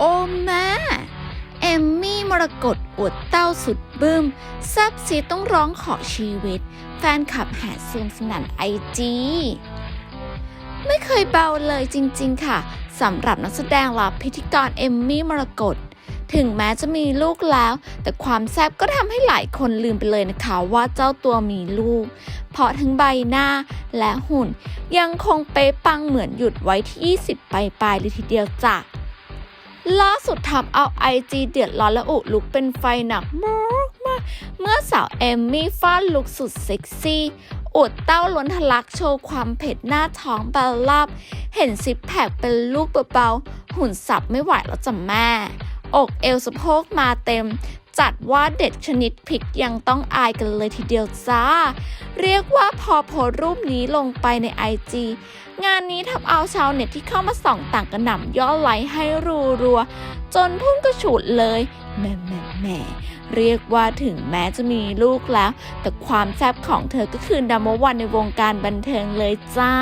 โอแม่เอมมี่มรกตอวดเต้าสุดบึ้มแซบซีต้องร้องขอชีวิต แฟนคลับแห่เสียงสนั่นไอจีไม่เคยเบาเลยจริงๆค่ะสำหรับนักแสดงและพิธีกรเอมมี่มรกตถึงแม้จะมีลูกแล้ว แต่ความแซ่บก็ทำให้หลายคนลืมไปเลยนะคะว่าเจ้าตัวมีลูก เพราะทั้งใบหน้าและหุ่น ยังคงเป๊ะปังเหมือนหยุดไว้ที่ 20 ปลายๆเลยทีเดียวจ้ะ ล่าสุดทำเอาไอจีเดือดร้อนและอุลุกเป็นไฟหนักมากมากเมื่อสาวเอมมี่ฟาดลุกสุดเซ็กซี่อุดเต้าล้นทะลักโชว์ความเผ็ดหน้าท้องบาลาบเห็นซิปแพคเป็นลูกเบาๆหุ่นสับไม่ไหวแล้วจ้ะแม่ อกเอวสะโพกมาเต็ม จัดว่าเด็ดชนิดพริกยังต้องอายกันเลยทีเดียวจ้า เรียกว่าพอโพสรูปนี้ลงไปในไอจีงานนี้ทำเอาชาวเน็ตที่เข้ามาส่องต่างกระหน่ำย่อไลค์ให้รัวๆจนพุ่งกระฉูดเลยแหม่แหม่แหม่เรียกว่าถึงแม้จะมีลูกแล้ว แต่ความแซ่บของเธอก็คือดัมเบอร์วันในวงการบันเทิงเลยจ้า